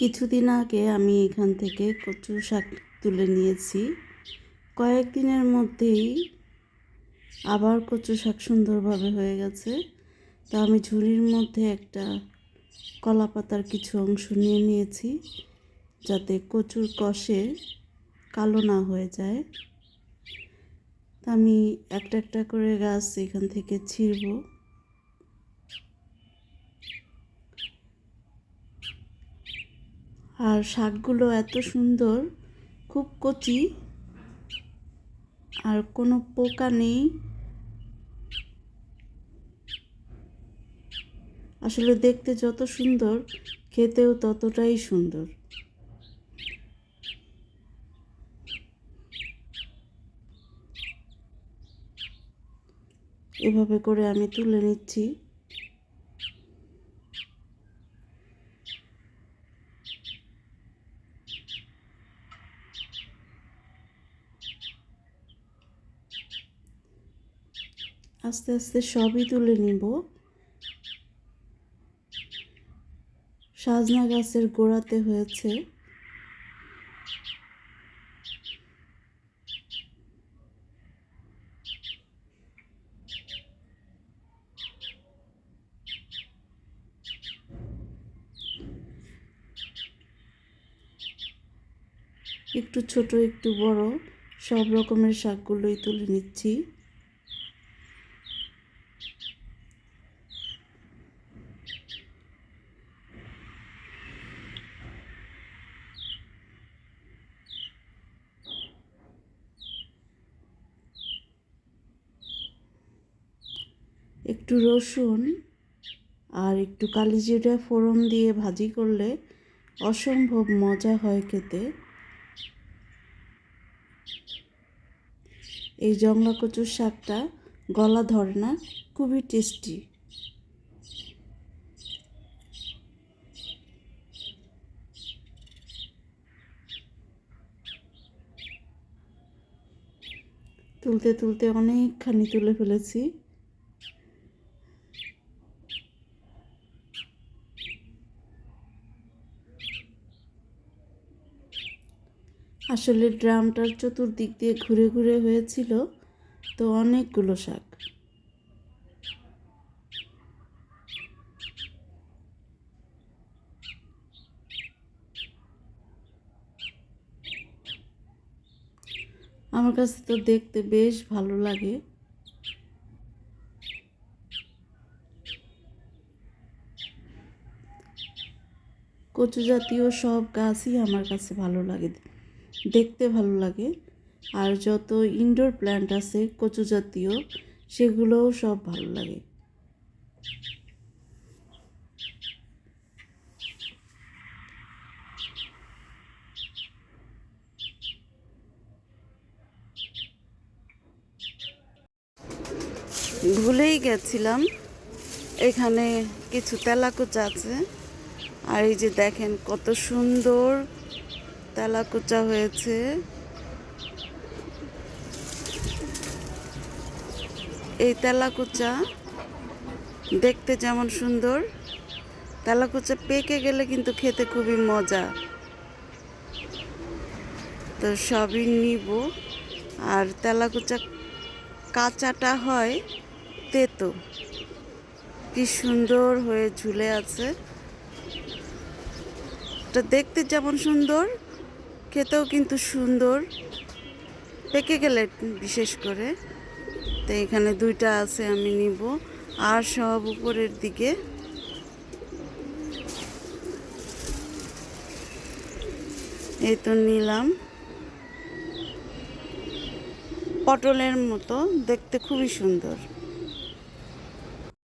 কিছুদিন আগে আমি এখান থেকে কচু শাক তুলে নিয়েছি। কয়েকদিনের মধ্যেই আবার কচু শাক সুন্দরভাবে হয়ে গেছে। তা আমি ঝুড়ির মধ্যে একটা কলা পাতার কিছু অংশ নিয়ে নিয়েছি যাতে কচুর কষে কালো না হয়ে যায়। তা আমি একটা একটা করে গাছ এখান থেকে ছিঁড়বো। আর শাকগুলো এত সুন্দর, খুব কচি, আর কোনো পোকা নেই। আসলে দেখতে যত সুন্দর, খেতেও ততটাই সুন্দর। এভাবে করে আমি তুলে নিচ্ছি। আস্তে আস্তে সবই তুলে নিব। সাজনা গাছের গোড়াতে হয়েছে। একটু ছোট, একটু বড়, সব রকমের শাকগুলোই তুলে নিচ্ছি। একটু রসুন আর একটু কালিজিরা ফোড়ন দিয়ে ভাজি করলে অসম্ভব মজা হয় খেতে। এই জংলা কচুর শাকটা গলা ধরে না, খুবই টেস্টি তুলতে তুলতে অনেকখানি তুলে ফেলেছি। আসলে ড্রামটার চতুর্দিক দিয়ে ঘুরে ঘুরে হয়েছিল তো অনেকগুলো শাক। আমার কাছে তো দেখতে বেশ ভালো লাগে। কচু জাতীয় সব গাছই আমার কাছে ভালো লাগে। দেখতে ভালো লাগে। আর যত ইনডোর প্ল্যান্ট আছে, কচু জাতীয়, সেগুলোও সব ভালো লাগে। ভুলেই গেছিলাম। এখানে কিছু তেলাকুচা আছে। আর এই যে দেখেন কত সুন্দর তেলাকুচা হয়েছে। এই তেলাকুচা দেখতে যেমন সুন্দর, তেলাকুচা পেকে গেলে কিন্তু খেতে খুবই মজা। তো সবই নিব। আর তেলাকুচা কাঁচাটা হয় তেতো। কি সুন্দর হয়ে ঝুলে আছে। এটা দেখতে যেমন সুন্দর খেতেও কিন্তু সুন্দর। পেকে গেলে বিশেষ করে। তো এখানে দুইটা আছে আমি নিব। আর সব উপরের দিকে। এই তো নিলাম। পটলের মতো, দেখতে খুবই সুন্দর।